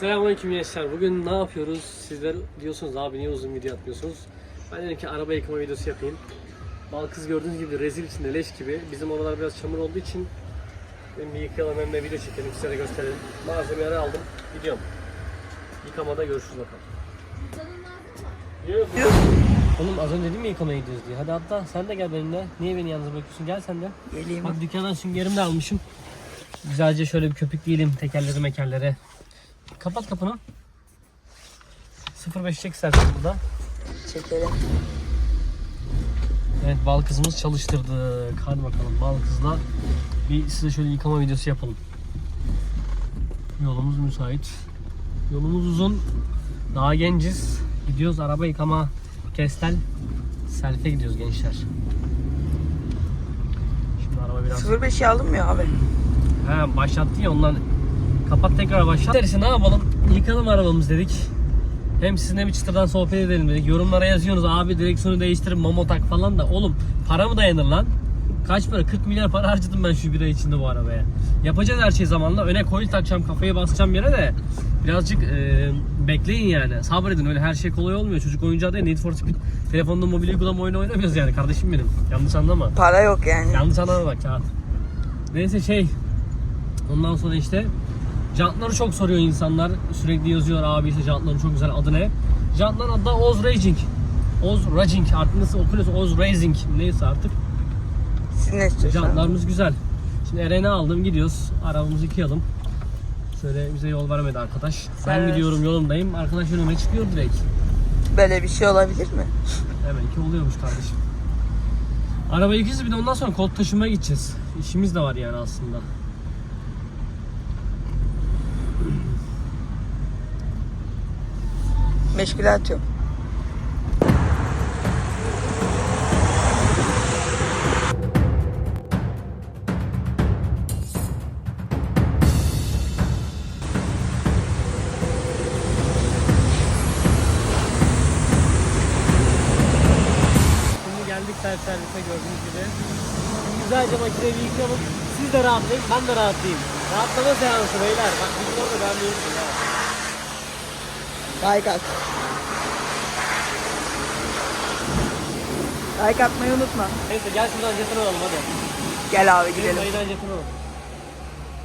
Selamünaleyküm gençler. Bugün ne yapıyoruz? Sizler diyorsunuz abi niye uzun video atmıyorsunuz? Ben dedim ki araba yıkama videosu yapayım. Balkız gördüğünüz gibi rezil içinde leş gibi. Bizim oralar biraz çamur olduğu için hem bir yıkayalım hem de video çekelim size de gösterelim. Malzemeleri aldım. Gidiyorum. Yıkamada görüşürüz bakalım. Yok. Oğlum az önce dedim mi yıkamaya gidiyoruz diye. Hadi hatta sen de gel benimle. Niye beni yalnız bırakıyorsun? Gel sen de. Geleyim. Bak dükkandan süngerimi de almışım. Güzelce şöyle bir köpükleyelim tekerleri mekerlere. Kapat kapını. 05 çek istersen burada. Çekelim. Evet bal kızımız çalıştırdık. Hadi bakalım bal kızla bir size şöyle yıkama videosu yapalım. Yolumuz müsait. Yolumuz uzun. Daha genciz. Gidiyoruz araba yıkama kestel. Selfie gidiyoruz gençler. Şimdi araba biraz 05'i aldın mı ya abi? He başlattı ya ondan kapat tekrar başlat. Derisi ne yapalım? Yıkalım arabamız dedik. Hem sizinle bir çıtırdan sohbet edelim dedik. Yorumlara yazıyorsunuz abi direksiyonu değiştirin mamo tak falan da. Oğlum para mı dayanır lan? Kaç para? 40 milyar para harcadım ben şu bir ay içinde bu arabaya. Yapacağız her şeyi zamanla. Öne coil takacağım, kafayı basacağım yere de birazcık e, bekleyin yani. Sabredin öyle her şey kolay olmuyor. Çocuk oyuncağı değil. Need for Speed. Telefonda mobil uygulama oyunu oynamıyoruz yani kardeşim benim. Yanlış anlama. Para yok yani. Yanlış anlama bak kağıt. Neyse şey ondan sonra işte jantları çok soruyor insanlar. Sürekli yazıyor abi işte jantların çok güzel adı ne? Jantların adı da Oz Racing. Oz Racing artık nasıl okunuyorsa Oz Racing neyse artık. Siz? Jantlarımız güzel. Şimdi Eren'i aldım gidiyoruz. Arabamızı yıkayalım. Şöyle bize yol vermedi arkadaş. Ben Evet. gidiyorum yolumdayım. Arkadaş önüme çıkıyor direkt. Böyle bir şey olabilir mi? Demek ki oluyormuş kardeşim. Arabayı yıkayacağız bir de ondan sonra koltuk taşımaya gideceğiz. İşimiz de var yani aslında. Meşgule atıyorum. Şimdi geldik self servise gördüğünüz gibi. Güzelce makineyi yıkayalım. Siz de rahatlayın, ben de rahatlayayım. Rahatlama seansı beyler. Bak videoları da beğenmiyorsun ya. At. Like atmayı unutma. Neyse gel şuradan jetonu alalım hadi. Gel abi Gidelim. Dayıdan jetonu alalım.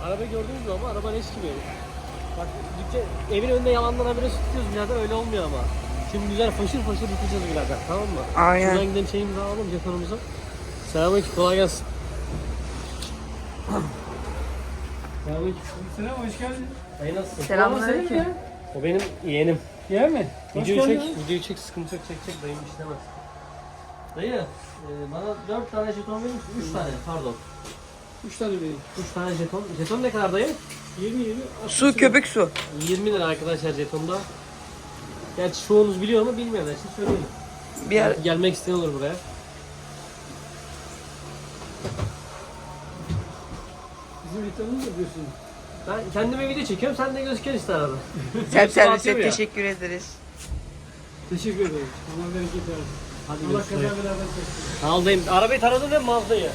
Araba gördünüz mü ama araba leş gibi. Bak dükkan, evin önünde yalandan habire tutuyoruz birader öyle olmuyor ama. Şimdi güzel faşır faşır yıkayacağız birader tamam mı? Aynen. Şuradan gidelim şeyimizi alalım jetonumuzu. Selamünaleyküm kolay gelsin. Selamünaleyküm. Selam hoş geldin. Dayı nasılsın? Selamünaleyküm. O benim yeğenim. Yer mi? Hoş Videoyu çek, geldin. videoyu çek, sıkıntı yok, çek çek, dayım işlemez. Dayı, e, bana 4 tane jeton verir misin? 3 tane, pardon. Üç tane vereyim. 3 tane jeton. Jeton ne kadar dayı? 20 20. Su köpük su. 20 lira arkadaşlar jetonda. Gerçi çoğunuz biliyor ama bilmeyenler için söyleyeyim. Bir ara... Gelmek isteyen olur buraya. Bizim reklamımız yapıyorsun. Ben kendime video çekiyorum, sen de gözüken işte arada. Self servise ya. teşekkür ederiz. Teşekkür ederim. Allah bereket versin. Hadi Allah görüşürüz. kaza beraber versin. Aldayım. Arabayı taradın değil mi Mazda'yı?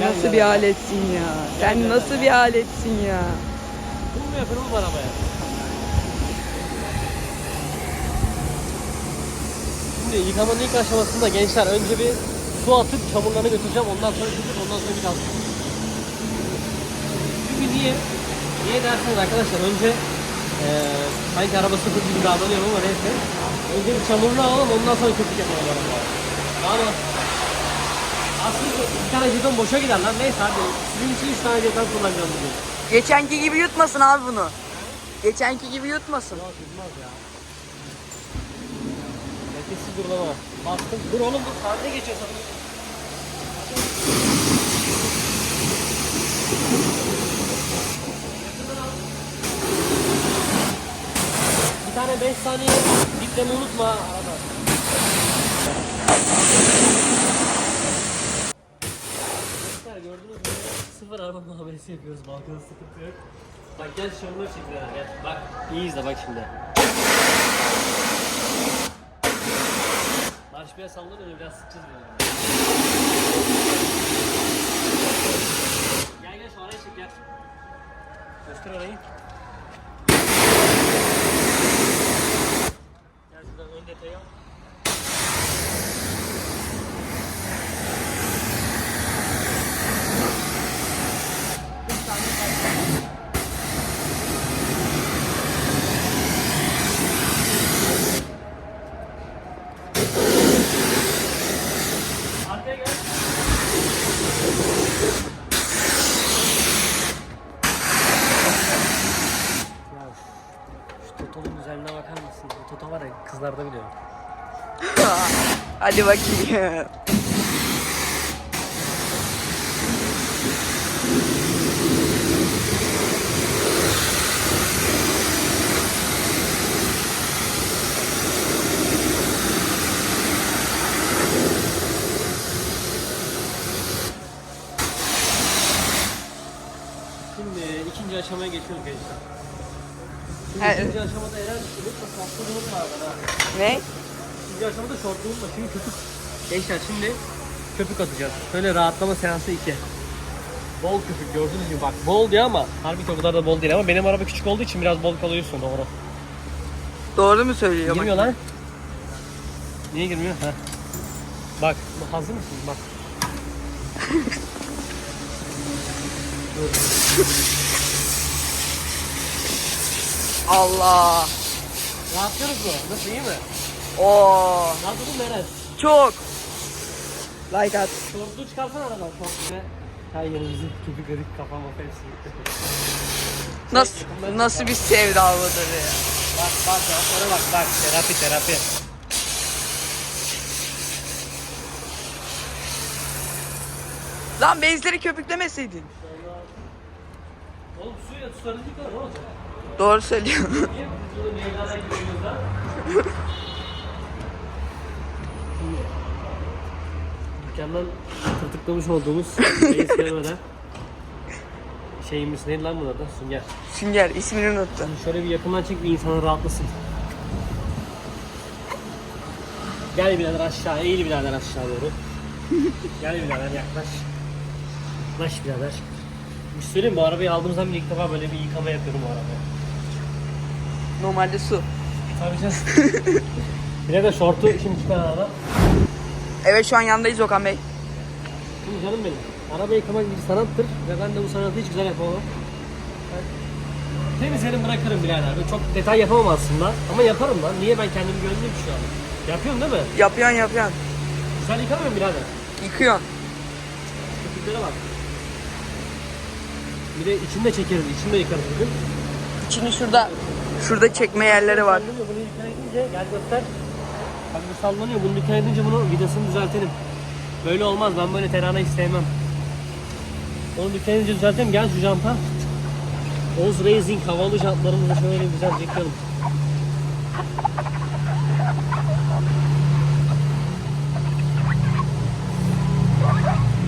Nasıl bir aletsin ya? Sen nasıl bir aletsin ya? Kum mu yapıyorum bu arabaya? Şimdi yıkamanın ilk aşamasında gençler önce bir su atıp çamurlarını götüreceğim. Ondan sonra tutup ondan sonra bir daha. Çünkü niye? Niye derseniz arkadaşlar önce eee sanki araba sıfır gibi davranıyorum ama neyse. Önce bir çamurunu alalım ondan sonra köpük yapalım arabaya. Ama aslında bir tane jeton boşa gider lan. Neyse hadi. Sizin için 3 tane jeton kullanacağım bugün. Geçenki gibi yutmasın abi bunu. Geçenki gibi yutmasın. Yok bilmez ya. Nefessiz durulama. Bastım. Dur oğlum dur. Saate geçiyorsun. Bir tane 5 saniye dikleme unutma arada. Gördünüz mü? Sıfır araba muhabbesi yapıyoruz. Balkona sıkıntı yok. Bak gel şunları çek birader, gel. Bak iyi izle bak şimdi. Biraz sallanıyor biraz sıkacağız böyle. Gel gel şu araya çek teker. Göster orayı. Gel şuradan ön detayı al. Arkaya gel. Ya şu Toto'nun güzelliğine bakar Toto var ya kızlarda biliyor. Hadi bakayım. Şimdi ikinci aşamaya geçiyoruz gençler. Evet. aşamada Eren unutma şortluğumuz var ha. Ne? İkinci aşamada şortluğumuz var. Şimdi köpük. Gençler şimdi köpük atacağız. Şöyle rahatlama seansı 2. Bol köpük gördünüz mü bak bol diyor ama harbi ki o kadar da bol değil ama benim araba küçük olduğu için biraz bol kalıyorsun doğru. Doğru mu söylüyor? Girmiyor lan. Niye girmiyor? Heh. Bak hazır mısın? Bak. Allah. Rahatlıyoruz mu? Nasıl iyi mi? Oo. Rahatladın mı Eren? Çok. Like at. Şortluğu çıkarsana aradan şort ve her yerimizi köpük edik kafama hepsi gitti. Nasıl nasıl bir sevdalıdır ya. Bak bak ona bak bak terapi terapi. Lan bezleri köpüklemeseydin. Oğlum suyla tutarız yıkar ne olacak? Doğru söylüyor. Dükkandan tırtıklamış olduğumuz söylemeden şeyimiz neydi lan bunun adı? Sünger. Sünger ismini unuttum. Şimdi şöyle bir yakından çek bir insanı rahatlasın. Gel birader aşağı, eğil birader aşağı doğru. Gel birader yaklaş. Yaklaş birader. Bir şey söyleyeyim bu arabayı aldığımızdan beri ilk defa böyle bir yıkama yapıyorum bu arabaya. Normalde su. Tabii canım. bir de şortu şimdi çıkan araba. Evet şu an yandayız Okan Bey. Şimdi canım benim. Araba yıkamak bir sanattır ve ben de bu sanatı hiç güzel yapamam. Ben temizlerim bırakırım birader. Böyle çok detay yapamam aslında ama yaparım lan. Niye ben kendimi gönlüm şu an? Yapıyorum değil mi? Yapıyorsun yapıyorsun. Güzel yıkamıyorum birader. Yıkıyorsun. Köpüklere bak. Bir de içini de çekeriz, içini de yıkarız bugün. İçini şurada şurada çekme yerleri var. Bunu dikkat edince gel göster. Bak bu sallanıyor. Bunu dikkat edince bunu vidasını düzeltelim. Böyle olmaz. Ben böyle terana hiç sevmem. Onu dikkat edince düzeltelim. Gel şu janta. Oz Racing havalı jantlarımızı şöyle güzel yıkayalım.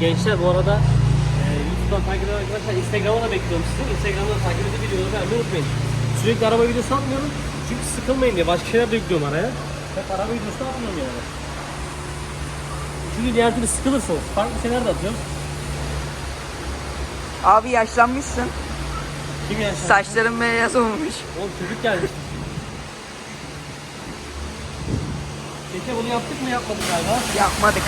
Gençler bu arada e, YouTube'dan takip eden arkadaşlar Instagram'a da bekliyorum sizi. Instagram'da takip videoları beğenmeyi unutmayın. Sürekli araba videosu atmıyorum. Çünkü sıkılmayın diye başka şeyler de yüklüyorum araya. Hep araba videosu atmıyorum yani. Çünkü diğer türlü sıkılırsınız. Farklı şeyler de atıyorum. Abi yaşlanmışsın. Kim yaşar? Saçların beyaz olmuş. Oğlum çocuk gelmiş. Peki bunu yaptık mı yapmadık galiba? Yapmadık.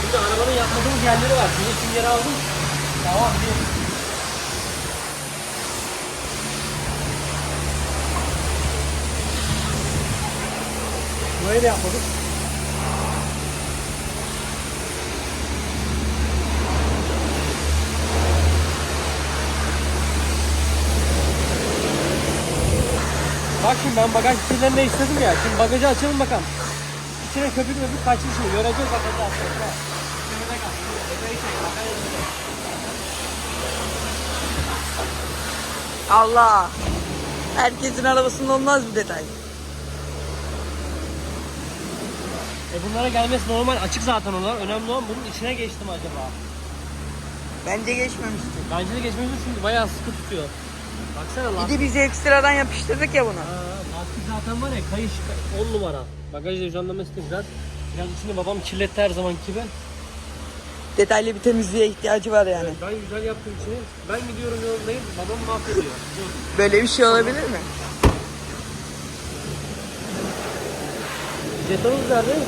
Şimdi arabanın yapmadığımız yerleri var. Şimdi için yeri aldım. Tamam bir. Burayı da yapmadık. Bak şimdi ben bagaj kirlerini değiştirdim ya. Şimdi bagajı açalım bakalım. İçine köpük möpük kaçmış mı? Göreceğiz bagajı açalım. Şöyle kal. Epey çek. bagajı çek. Allah. Herkesin arabasında olmaz bir detay. E bunlara gelmesi normal. Açık zaten onlar. Önemli olan bunun içine geçti mi acaba? Bence geçmemişti. Bence de geçmemiz çünkü bayağı sıkı tutuyor. Baksana Bir lastik. de biz ekstradan yapıştırdık ya bunu. Ha, lastik zaten var ya kayış 10 numara. Bagaj dejanlaması da güzel. Biraz içini babam kirletti her zaman gibi. Detaylı bir temizliğe ihtiyacı var yani. Ben güzel yaptığım için ben gidiyorum yolundayım babam mahvediyor. Böyle bir şey olabilir mi? Jetonumuz nerede?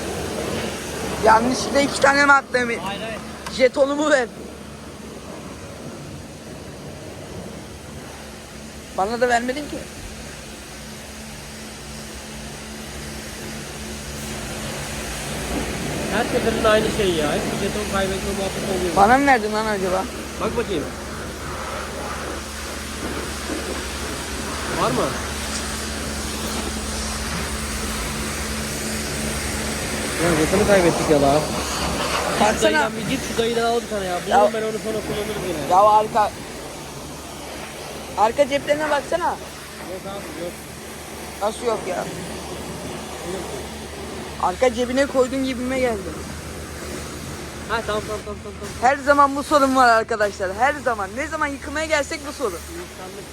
Yanlışlıkla iki tane mi attım? Hayır hayır. Jetonumu ver. Bana da vermedin ki. Her seferinde aynı şey ya. Hep bir jeton kaybetme muhabbeti oluyor. Bana mı verdin lan acaba? Bak bakayım. Var mı? Ya jetonu kaybettik ya la. Baksana. Dayıdan bir git şu dayıdan al bir tane ya. Ya- Bulurum ben onu sonra kullanırım yine. Ya arka... Arka ceplerine baksana. Yok abi yok. Nasıl yok ya? Arka cebine koyduğun gibime geldi. Ha tamam tamam tamam tamam. Her zaman bu sorun var arkadaşlar. Her zaman. Ne zaman yıkımaya gelsek bu sorun. İnsanlık.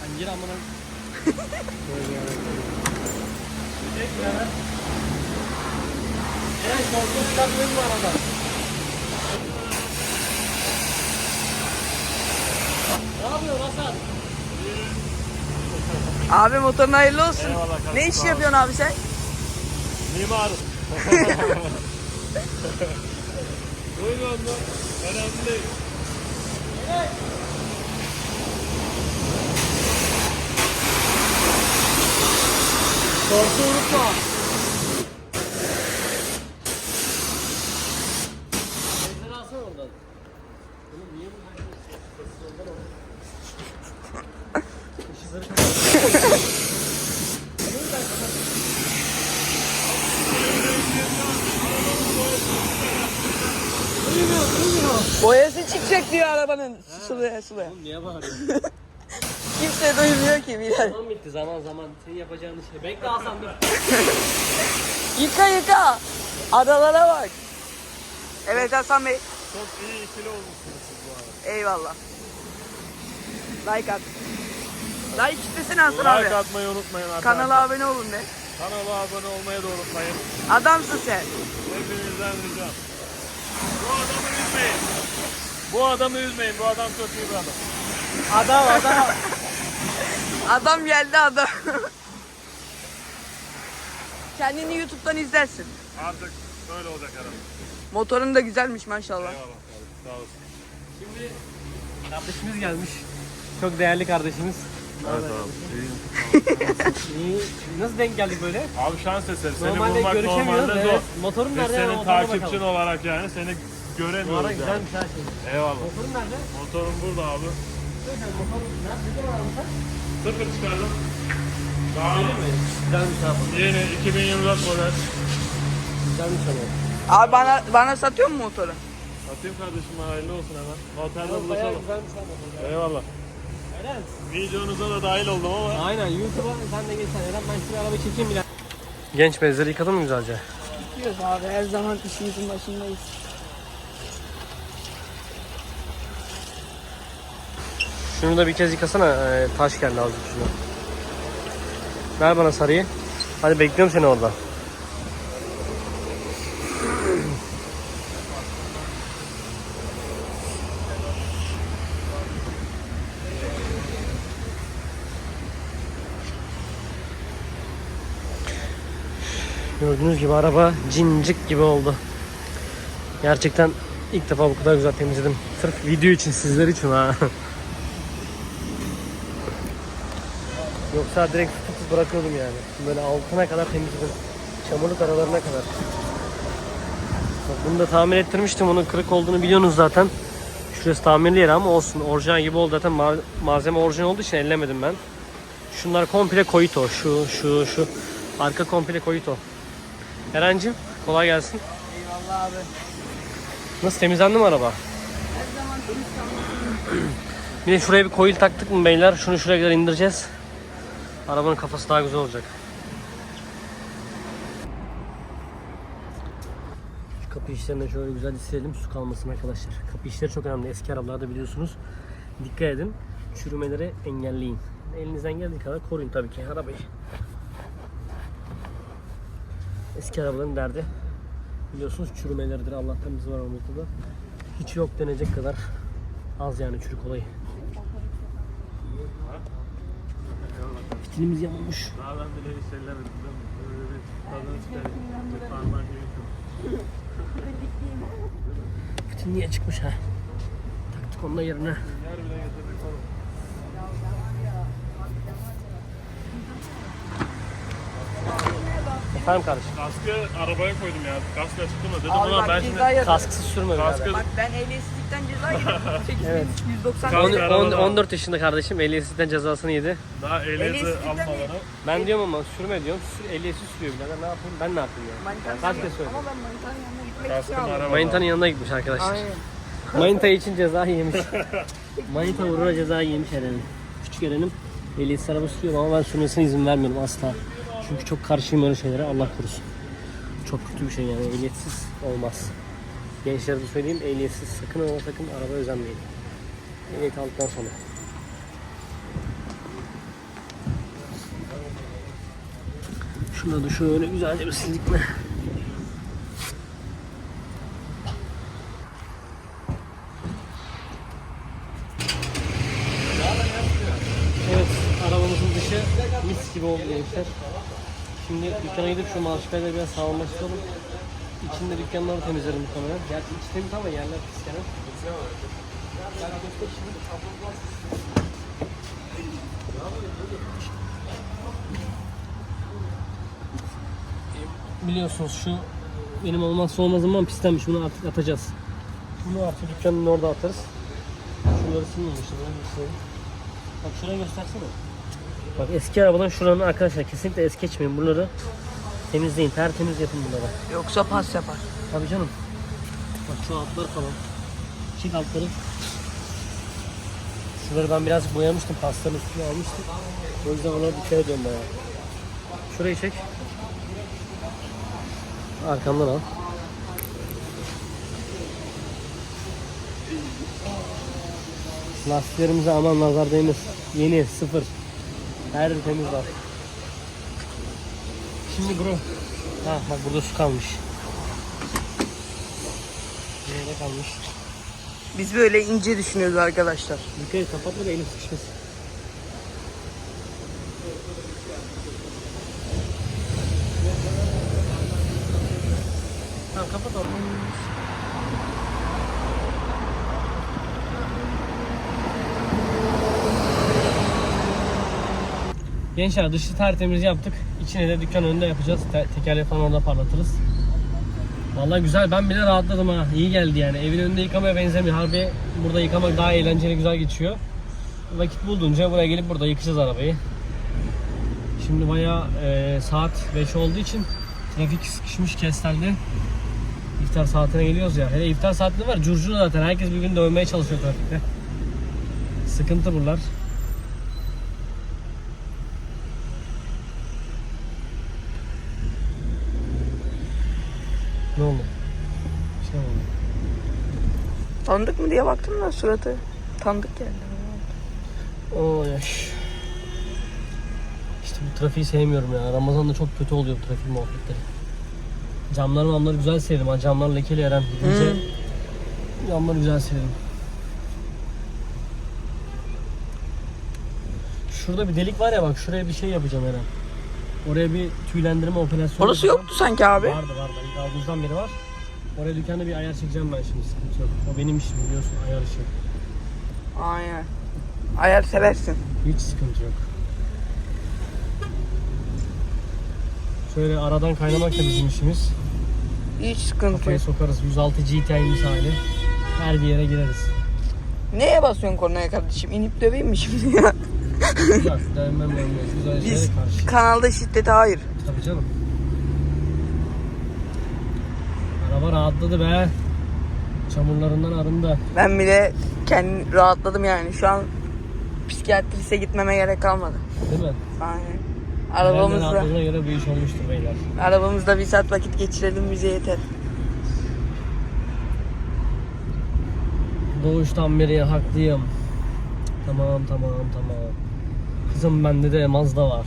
Hani gir amına. Evet, korku çıkartmayın bu arada. Ne yapıyorsun Hasan? Abi motorun hayırlı olsun. Eyvallah kardeşim, ne iş yapıyorsun abi sen? Mimarım. Duymuyor musun? Önemli değil. Korku unutma. Bezleri alsana oradan. Oğlum niye bu kadar sessiz oldu lan? Işıkları kapat. Boyası çıkacak diyor arabanın. Sulaya sulaya. Oğlum niye bağırıyorsun? Kimse duymuyor ki Bilal. Zaman bitti zaman zaman. Senin yapacağın şey. Bekle Hasan dur. Yıka yıka. Adalara bak. Evet Hasan Bey. Çok iyi ikili olmuşsunuz siz bu arada. Eyvallah. Like at. Like istesene Hasan abi. Like atmayı unutmayın arkadaşlar. Kanala abone olun de. Kanala abone olmayı da unutmayın. Adamsın sen. Hepinizden ricam. Bu adamı üzmeyin. Bu adamı üzmeyin. Bu adam çok iyi bir adam. Adam adam. adam geldi adam. Kendini YouTube'dan izlersin. Artık böyle olacak herhalde. Motorun da güzelmiş maşallah. Eyvallah kardeşim. Sağ olasın. Şimdi kardeşimiz gelmiş. Çok değerli kardeşimiz. Evet abi. İyi. Nasıl denk geldik böyle? Abi şans eseri. Seni Normalde bulmak görüşemiyoruz. normalde zor. Evet. Motorun Biz nerede? senin takipçin bakalım. olarak yani seni göremiyoruz yani. güzelmiş her şey. Eyvallah. Motorun nerede? Motorun burada abi. Nerede? Ne kadar almışlar? Sıfır çıkardım. Daha Öyle mi? Güzelmiş abi. yeni 2024 model. Güzelmiş ama. Abi bana bana satıyor mu motoru? Atayım kardeşim hayırlı olsun hemen. Otelde buluşalım. motor. Eyvallah. Eren. Videonuza da dahil oldum ama. Aynen YouTube'a sen de geçsen Eren ben şuraya arabayı çekeyim bile. Genç bezleri yıkadın mı güzelce? Diyoruz abi her zaman işimizin başındayız. Şunu da bir kez yıkasana e, taş geldi azıcık şuna. Ver bana sarıyı. Hadi bekliyorum seni orada. Gördüğünüz gibi araba cincik gibi oldu. Gerçekten ilk defa bu kadar güzel temizledim. Sırf video için sizler için ha. Yoksa direkt tutup bırakıyordum yani. Böyle altına kadar temizledim. Çamurluk aralarına kadar. Bunu da tamir ettirmiştim. Onun kırık olduğunu biliyorsunuz zaten. Şurası tamirli yer ama olsun. Orijinal gibi oldu zaten. Ma- malzeme orijinal olduğu için ellemedim ben. Şunlar komple koyito. Şu, şu, şu. Arka komple koyito. Eren'cim kolay gelsin. Eyvallah abi. Nasıl temizlendi mi araba? Her zaman temiz Bir de şuraya bir coil taktık mı beyler? Şunu şuraya kadar indireceğiz. Arabanın kafası daha güzel olacak. Kapı işlerine şöyle güzel silelim su kalmasın arkadaşlar. Kapı işleri çok önemli. Eski arabalarda biliyorsunuz. Dikkat edin. Çürümeleri engelleyin. Elinizden geldiği kadar koruyun tabii ki arabayı. Eski arabaların derdi biliyorsunuz çürümeleridir. Allah'tan biz var o da. Hiç yok denecek kadar az yani çürük olayı. Fitilimiz yamulmuş. Daha ben bile hiç ellemedim değil mi? Böyle bir tadını. Fitil niye çıkmış ha? Taktık onu da yerine. Yer bile getirdik oğlum. Efendim kardeşim. Kaskı arabaya koydum ya. Kask açıktı mı? Dedim Abi ulan bak ben şimdi ceza. Kasksız sürme birader. Kaskı Bak ben ehliyetsizlikten ceza yedim. 8 Evet. 190 Kask- On- on- var. 14 yaşında kardeşim ehliyetsizlikten cezasını yedi. daha ehliyeti Ehliyetsizlikten almadan. Ben diyorum ama sürme diyorum. Sür, ehliyetsiz sürüyor birader. Ne yapayım? Ben ne yapayım ya? Manitanın yanına- kez söyledim. Ama ben manitanın yanına gitmek Kaskım istiyorum. arabada. Manitanın yanına gitmiş arkadaşlar. Aynen. Manita için ceza yemiş. Manita uğruna ceza yemiş Eren'in. Küçük Eren'im ehliyetsiz araba sürüyor ama ben sürmesine izin vermiyorum asla. Çünkü çok karşıyım öyle şeylere Allah korusun. Çok kötü bir şey yani ehliyetsiz olmaz. Gençlere de söyleyeyim ehliyetsiz sakın ama sakın araba özenmeyin. Ehliyet aldıktan sonra. Şuna da şöyle güzelce bir sildik mi? Evet, arabamızın dışı mis gibi oldu gençler. Şimdi dükkana gidip şu marşpayla biraz sağlamlaştıralım. İçinde dükkanları temizlerim muhtemelen. Gerçi içi temiz ama yerler pis gene. Biliyorsunuz şu benim olmazsa olmazım ama pislenmiş. Bunu artık atacağız. Bunu artık dükkanın orada atarız. Şuraları silmemiştim. Bak şuraya göstersene. Bak eski arabadan şuranın arkadaşlar kesinlikle es geçmeyin. Bunları temizleyin. Tertemiz yapın bunları. Yoksa pas yapar. Tabii canım. Bak şu altları falan. Çek altları. Şuraları ben biraz boyamıştım. Pastanın üstüne almıştım. O yüzden ona dikkat ediyorum bayağı. Şurayı çek. Arkamdan al. Lastiklerimize aman nazar değmez. Yeni, sıfır. Her yer temiz var. Şimdi bro. Ha bak burada su kalmış. Nerede kalmış? Biz böyle ince düşünüyoruz arkadaşlar. Dikkat et kapatma da elim sıkışmasın. Tamam kapat onu. Gençler dışı tertemiz yaptık. İçine de dükkan önünde yapacağız. Te- tekerleği falan orada parlatırız. Vallahi güzel. Ben bile rahatladım ha. İyi geldi yani. Evin önünde yıkamaya benzemiyor. Harbi burada yıkamak daha eğlenceli, güzel geçiyor. Vakit bulduğunca buraya gelip burada yıkayacağız arabayı. Şimdi bayağı e, saat 5 olduğu için trafik sıkışmış Kestel'de. İftar saatine geliyoruz ya. Hele iftar saatinde var. Curcuna zaten. Herkes birbirini dövmeye çalışıyor trafikte. Sıkıntı buralar. Ne oldu? Bir şey mi oldu? Tanıdık mı diye baktım da suratı. Tanıdık geldi. Yaş. İşte bu trafiği sevmiyorum ya. Ramazan'da çok kötü oluyor bu trafik muhabbetleri. Camları mamları güzel sevdim ha. Camlar lekeli Eren. Gidince camları güzel sevdim. Şurada bir delik var ya bak şuraya bir şey yapacağım Eren. Oraya bir tüylendirme operasyonu Orası yapacağım. yoktu sanki abi. Vardı vardı. İlk aldığımızdan beri var. Oraya dükkanda bir ayar çekeceğim ben şimdi sıkıntı yok. O benim işim biliyorsun ayar işi. Aynen. Ayar seversin. Hiç sıkıntı yok. Şöyle aradan kaynamak da bizim işimiz. Hiç sıkıntı Kafayı yok. sokarız. 106 GTI misali. Her bir yere gireriz. Neye basıyorsun kornaya kardeşim? İnip döveyim mi şimdi ya? Güzel. Dövmem dövmez. Güzel Biz şeylere karşı. kanalda şiddete hayır. Tabii canım. Araba rahatladı be. Çamurlarından arındı. Ben bile kendi rahatladım yani. Şu an psikiyatrise gitmeme gerek kalmadı. Değil mi? Aynen. Arabamızda. Rahatladığına göre bu iş olmuştur beyler. arabamızda bir saat vakit geçirelim bize yeter. Doğuştan beri haklıyım. Tamam tamam tamam. Kızım bende de Mazda var.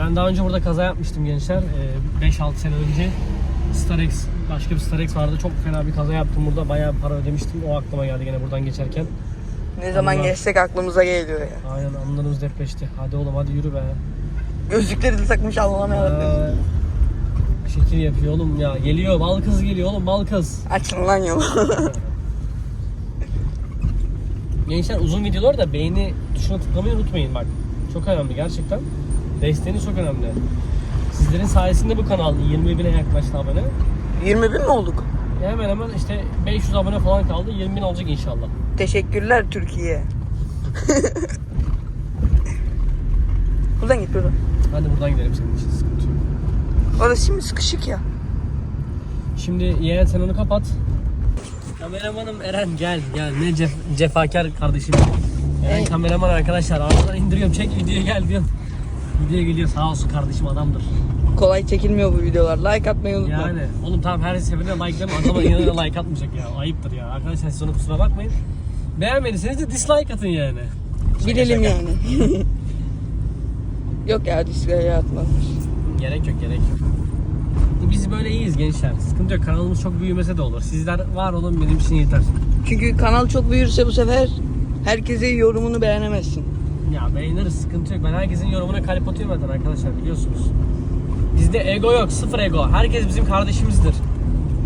Ben daha önce burada kaza yapmıştım gençler. Ee, 5-6 sene önce. Starex, başka bir Starex vardı. Çok fena bir kaza yaptım burada. Bayağı para ödemiştim. O aklıma geldi gene buradan geçerken. Ne zaman Allah. geçsek aklımıza geliyor ya. Aynen anlarımız depreşti. Hadi oğlum hadi yürü be. Gözlükleri de takmış Allah'ım. Aa, şekil yapıyor oğlum ya. Geliyor bal kız geliyor oğlum bal kız. Açın lan yolu. Gençler uzun videolar da beğeni tuşuna tıklamayı unutmayın bak. Çok önemli gerçekten. Desteğiniz çok önemli. Sizlerin sayesinde bu kanal 20 bine yaklaştı abone. 20 bin mi olduk? Hemen hemen işte 500 abone falan kaldı. 20 bin olacak inşallah. Teşekkürler Türkiye. buradan git buradan. Hadi buradan gidelim senin için sıkıntı yok. Orası şimdi sıkışık ya. Şimdi yeğen sen onu kapat. Kameramanım Eren gel gel ne cef cefakar kardeşim. Eren kameraman arkadaşlar aradan indiriyorum çek videoya gel diyorum. Videoya geliyor sağ olsun kardeşim adamdır. Kolay çekilmiyor bu videolar. Like atmayı unutma. Yani oğlum tamam her seferinde like deme adama yine de like atmayacak ya ayıptır ya. Arkadaşlar siz ona kusura bakmayın. Beğenmediyseniz de dislike atın yani. Şaka Bilelim şaka. yani. Yok ya diskaya atmaz. Gerek yok gerek yok. Biz böyle iyiyiz gençler. Sıkıntı yok. Kanalımız çok büyümese de olur. Sizler var olun benim için yeter. Çünkü kanal çok büyürse bu sefer herkese yorumunu beğenemezsin. Ya beğeniriz sıkıntı yok. Ben herkesin yorumuna kalp atıyorum zaten arkadaşlar biliyorsunuz. Bizde ego yok. Sıfır ego. Herkes bizim kardeşimizdir.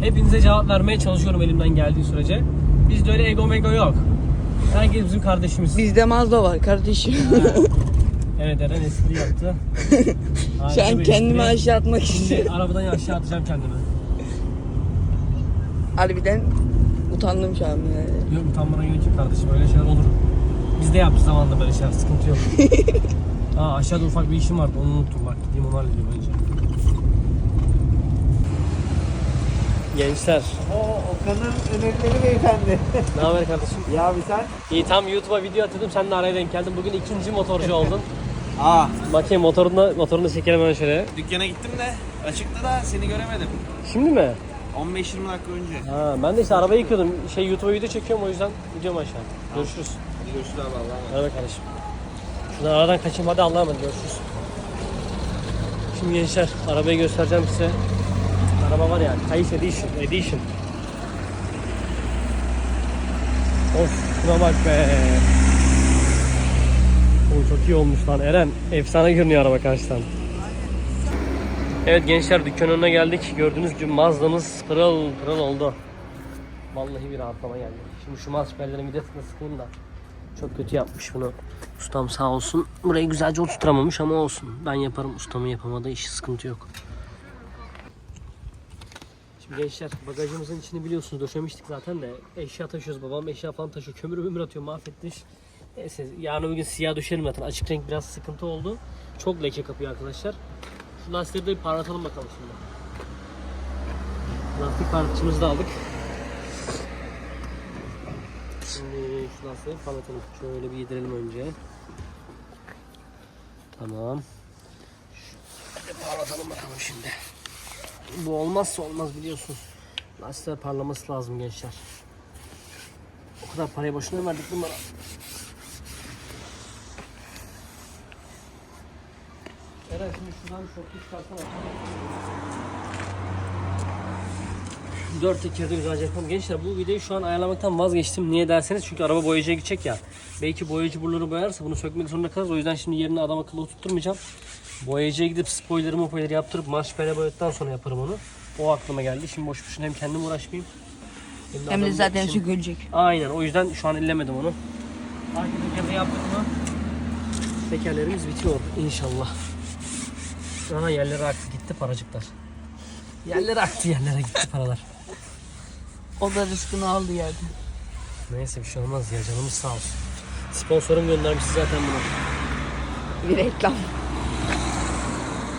Hepinize cevap vermeye çalışıyorum elimden geldiği sürece. Bizde öyle ego mego yok. Herkes bizim kardeşimiz. Bizde Mazda var kardeşim. Evet Eren espri yaptı. Şu Harika an bir kendimi espri. aşağı atmak istiyorum. arabadan aşağı atacağım kendimi. Harbiden utandım şu an. yani. Yok utanmana gerek yok kardeşim öyle şeyler olur. Biz de yaptık zamanında böyle şeyler sıkıntı yok. Aa aşağıda ufak bir işim vardı onu unuttum bak gideyim onu halledeyim önce. Gençler O Okan'ın önerileri beyefendi. ne haber kardeşim? ya abi sen? İyi tam YouTube'a video atıyordum sen de araya denk geldin. Bugün ikinci motorcu oldun. Aa. Bakayım motorunu, motorunu çekelim hemen şöyle. Dükkana gittim de açıkta da seni göremedim. Şimdi mi? 15-20 dakika önce. Ha, ben de işte arabayı yıkıyordum. Şey YouTube'a video çekiyorum o yüzden gidiyorum aşağı. Görüşürüz. Hadi görüşürüz abi Allah'a emanet. Merhaba kardeşim. Şuradan aradan kaçayım hadi Allah'a emanet görüşürüz. Şimdi gençler arabayı göstereceğim size. Araba var ya Kayış Edition. Edition. Of şuna bak be. Oğlum çok iyi olmuş lan Eren. Efsane görünüyor araba karşıdan. Evet gençler dükkanın önüne geldik. Gördüğünüz gibi Mazda'mız pırıl pırıl oldu. Vallahi bir rahatlama geldi. Şimdi şu masperlerin vidasını sıkayım da. Çok kötü yapmış bunu. Ustam sağ olsun. Burayı güzelce oturtamamış ama olsun. Ben yaparım. Ustamın yapamadığı işi sıkıntı yok. Şimdi gençler bagajımızın içini biliyorsunuz döşemiştik zaten de eşya taşıyoruz babam eşya falan taşıyor kömür ömür atıyor mahvetti iş. Neyse yarın bir gün siyah döşerim zaten açık renk biraz sıkıntı oldu. Çok leke kapıyor arkadaşlar. Şu lastikleri de bir parlatalım bakalım şimdi. Lastik parçamızı da aldık. Şimdi şu lastiği parlatalım. Şöyle bir yedirelim önce. Tamam. Şöyle parlatalım bakalım şimdi. Bu olmazsa olmaz biliyorsunuz. Lastikler parlaması lazım gençler. O kadar parayı boşuna verdik bunlara. Eren şimdi şuradan şortu çıkarsana. Dört tekerde güzelce yapalım. Gençler bu videoyu şu an ayarlamaktan vazgeçtim. Niye derseniz çünkü araba boyacıya gidecek ya. Belki boyacı buraları boyarsa bunu sökmek zorunda kalırız. O yüzden şimdi yerine adam akıllı oturtturmayacağım. Boyacıya gidip spoiler'ı mopoiler'ı yaptırıp marş pere boyadıktan sonra yaparım onu. O aklıma geldi. Şimdi boş boşuna hem kendim uğraşmayayım. hem de Hem de adamın zaten işini- sökülecek. Aynen o yüzden şu an ellemedim onu. Arka tekerde yaptık mı? Tekerlerimiz bitiyor inşallah. Aha yerlere aktı gitti paracıklar. Yerlere aktı yerlere gitti paralar. O da rızkını aldı yerden. Neyse bir şey olmaz ya canımız sağ olsun. Sponsorum göndermiş zaten bunu. Bir reklam.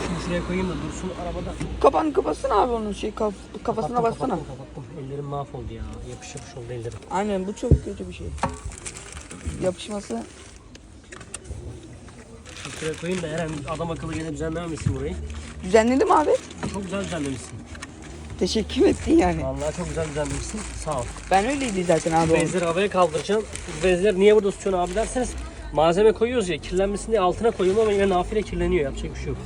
Şunu şuraya koyayım da dursun arabada. Kapan kapatsana abi onun şey kaf- kafasına Kapattım, bassana. Kapattım, kapattım. Ellerim mahvoldu ya. Yapış yapış oldu ellerim. Aynen bu çok kötü bir şey. Yapışması şuraya koyayım da Eren adam akıllı gene düzenlememişsin burayı. düzenledim abi. Çok güzel düzenlemişsin. Teşekkür ettin yani. Vallahi çok güzel düzenlemişsin. Sağ ol. Ben öyleydi zaten abi. Bezleri havaya kaldıracağım. Bezleri niye burada tutuyorsun abi derseniz malzeme koyuyoruz ya kirlenmesin diye altına koyuyorum ama yine nafile kirleniyor. Yapacak bir şey yok.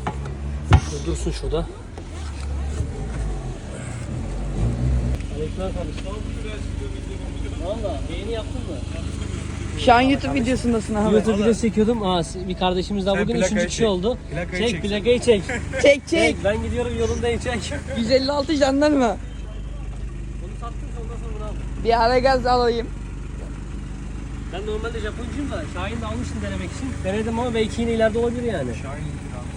Şöyle dursun şurada. Aleykümselam kardeşim. Valla beğeni yaptın mı? Şu an YouTube videosundasın abi. YouTube videosu çekiyordum. Aa, bir kardeşimiz daha bugün üçüncü kişi oldu. çek, plakayı çek. Çek çek. çek. Ben gidiyorum yolundayım çek. 156 jandarma. Bunu sattın ondan sonra bunu. Bir ara gaz alayım. Ben normalde Japoncuyum da Şahin de almıştım denemek için. Denedim ama belki yine ileride olabilir yani.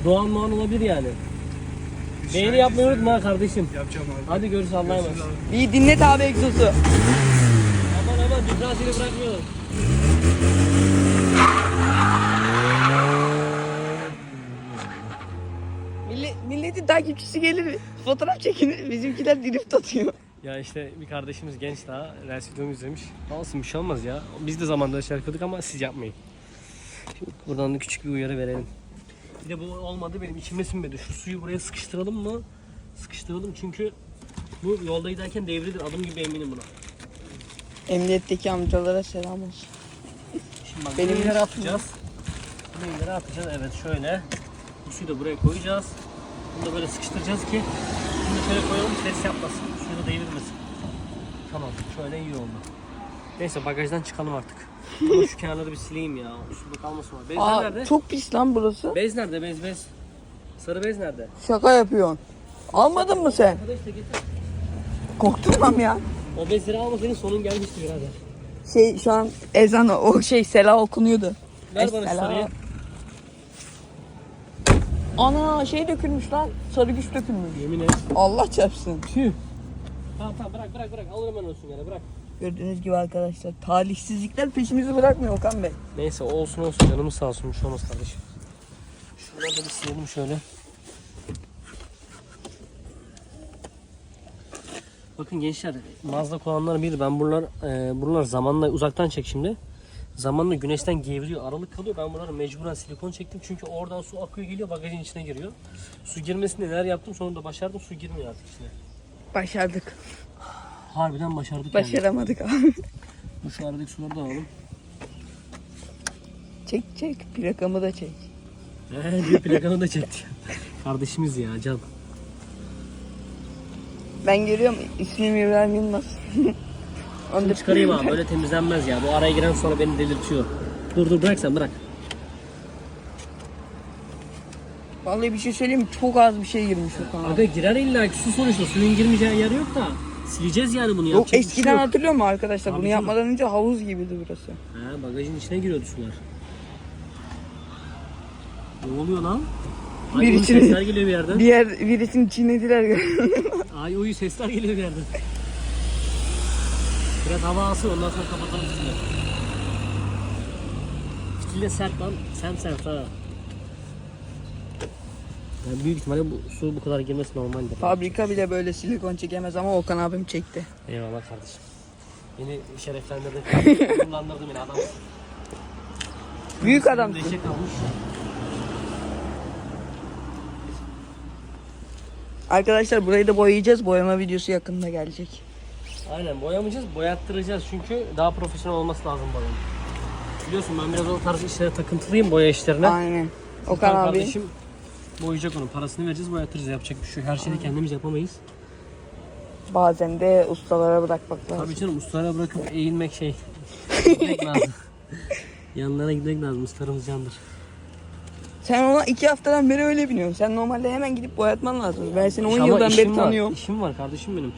Doğan Doğan olabilir yani. Beğeni yapmayı unutma kardeşim. Yapacağım abi. Hadi görüşürüz Allah'a emanet. Bir dinlet abi egzozu. Aman aman Dübra seni bırakmayalım. Millet, milletin takipçisi gelir fotoğraf çekinir. Bizimkiler drift atıyor. Ya işte bir kardeşimiz genç daha Reels videomu izlemiş. Olsun bir şey olmaz ya. Biz de zamanında şey yapıyorduk ama siz yapmayın. Şimdi buradan da küçük bir uyarı verelim. Bir de bu olmadı benim içime sinmedi. Şu suyu buraya sıkıştıralım mı? Sıkıştıralım çünkü bu yolda giderken devrilir. Adım gibi eminim buna. Emniyetteki amcalara selam olsun. Şimdi bak Benim Benim üstüme. atacağız. Bunu ileri atacağız. Evet şöyle. Bu suyu da buraya koyacağız. Bunu da böyle sıkıştıracağız ki bunu şöyle koyalım ses yapmasın. Suyu da devirmesin. Tamam şöyle iyi oldu. Neyse bagajdan çıkalım artık. Ama şu kenarları bir sileyim ya. Suda kalmasın. var. Bezler Aa, nerede? çok pis lan burası. Bez nerede? Bez bez. Sarı bez nerede? Şaka yapıyorsun. Almadın mı sen? Arkadaş da getir. Korktum lan ya. O bezleri almasaydın sonun gelmişti birader. Şey şu an ezan o şey sela okunuyordu. Ver bana Esselam. sarıyı. Ana şey dökülmüş lan. Sarı güç dökülmüş. Yemin et. Allah çarpsın. Tüh. Tamam tamam bırak bırak bırak. Alırım ben olsun yere bırak. Gördüğünüz gibi arkadaşlar talihsizlikler peşimizi bırakmıyor Okan Bey. Neyse olsun olsun canımız sağ olsun bir şey olmaz kardeşim. Şuraları da bir silelim şöyle. Bakın gençler Mazda kullananlar bilir ben buralar e, buralar zamanla uzaktan çek şimdi. Zamanla güneşten gevriyor aralık kalıyor ben buraları mecburen silikon çektim çünkü oradan su akıyor geliyor bagajın içine giriyor. Su girmesini neler yaptım sonunda başardım su girmiyor artık içine. Başardık. Harbiden başardık. Başaramadık abi. Bu şu aradaki suları da alalım. çek çek plakamı da çek. Diyor plakanı da çekti. Kardeşimiz ya can. Ben görüyorum ismim İbrahim Yılmaz. Onu da Çıkarayım abi böyle temizlenmez ya. Bu araya giren sonra beni delirtiyor. Dur dur bırak sen bırak. Vallahi bir şey söyleyeyim mi? Çok az bir şey girmiş Okan abi. Aga girer illa ki su sonuçta. Suyun girmeyeceği yer yok da. Sileceğiz yani bunu. Yok Yapacak bir eskiden şey yok. hatırlıyor musun arkadaşlar? Tabii Bunu canım. yapmadan önce havuz gibiydi burası. He bagajın içine giriyordu sular. Ne oluyor lan? Ay Bir uyu içine- sesler geliyor bir yerden. Bir yer birisini çiğnediler. Ay uyu sesler geliyor bir yerden. Biraz hava alsın ondan sonra kapatalım üstüne. Fitil de sert lan. Sert sert ha. Yani büyük ihtimalle bu su bu kadar girmesi normaldir. Fabrika bile böyle silikon çekemez ama Okan abim çekti. Eyvallah kardeşim. Beni şereflendirdin. Kullandırdın beni adam. Büyük adam. Deşek almış. Arkadaşlar burayı da boyayacağız. Boyama videosu yakında gelecek. Aynen boyamayacağız, boyattıracağız çünkü daha profesyonel olması lazım boyanın. Biliyorsun ben biraz o tarz işlere takıntılıyım boya işlerine. Aynen. Okan Furkan abi. kardeşim boyayacak onu. Parasını vereceğiz, boyattıracağız. Yapacak bir şey. Her şeyi kendimiz yapamayız. Bazen de ustalara bırakmak lazım. Tabii canım ustalara bırakıp eğilmek şey. Gitmek lazım. Yanlarına gitmek lazım. Ustalarımız candır. Sen ona iki haftadan beri öyle biniyorsun. Sen normalde hemen gidip boyatman lazım. Ben seni 10 Ama yıldan işim beri var, tanıyorum. İşim var kardeşim benim.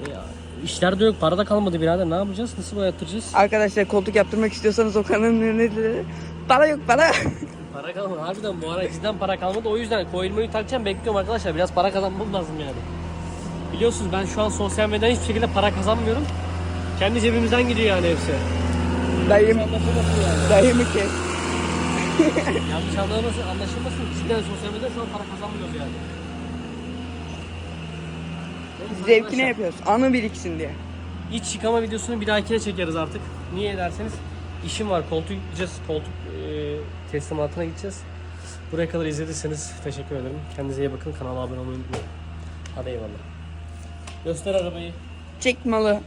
E, işler de yok, para da kalmadı birader. Ne yapacağız? Nasıl boyattıracağız? Arkadaşlar koltuk yaptırmak istiyorsanız Okan'ın önüne para yok para. Para kalmadı. Harbiden bu ara cidden para kalmadı. O yüzden koyulmayı takacağım. Bekliyorum arkadaşlar. Biraz para kazanmam lazım yani. Biliyorsunuz ben şu an sosyal medyadan hiçbir şekilde para kazanmıyorum. Kendi cebimizden gidiyor yani hepsi. Dayım, dayımı kes. Yanlış anlamasın, anlaşılmasın. Cidden sosyal medyada şu an para kazanmıyoruz yani. Neyse Zevkine arkadaşlar, yapıyoruz. Anı biriksin diye. İç yıkama videosunu bir dahakine çekeriz artık. Niye derseniz işim var. Koltuk gideceğiz. Koltuk e, teslimatına gideceğiz. Buraya kadar izlediyseniz teşekkür ederim. Kendinize iyi bakın. Kanala abone olmayı unutmayın. Hadi eyvallah. Göster arabayı. Çek malı.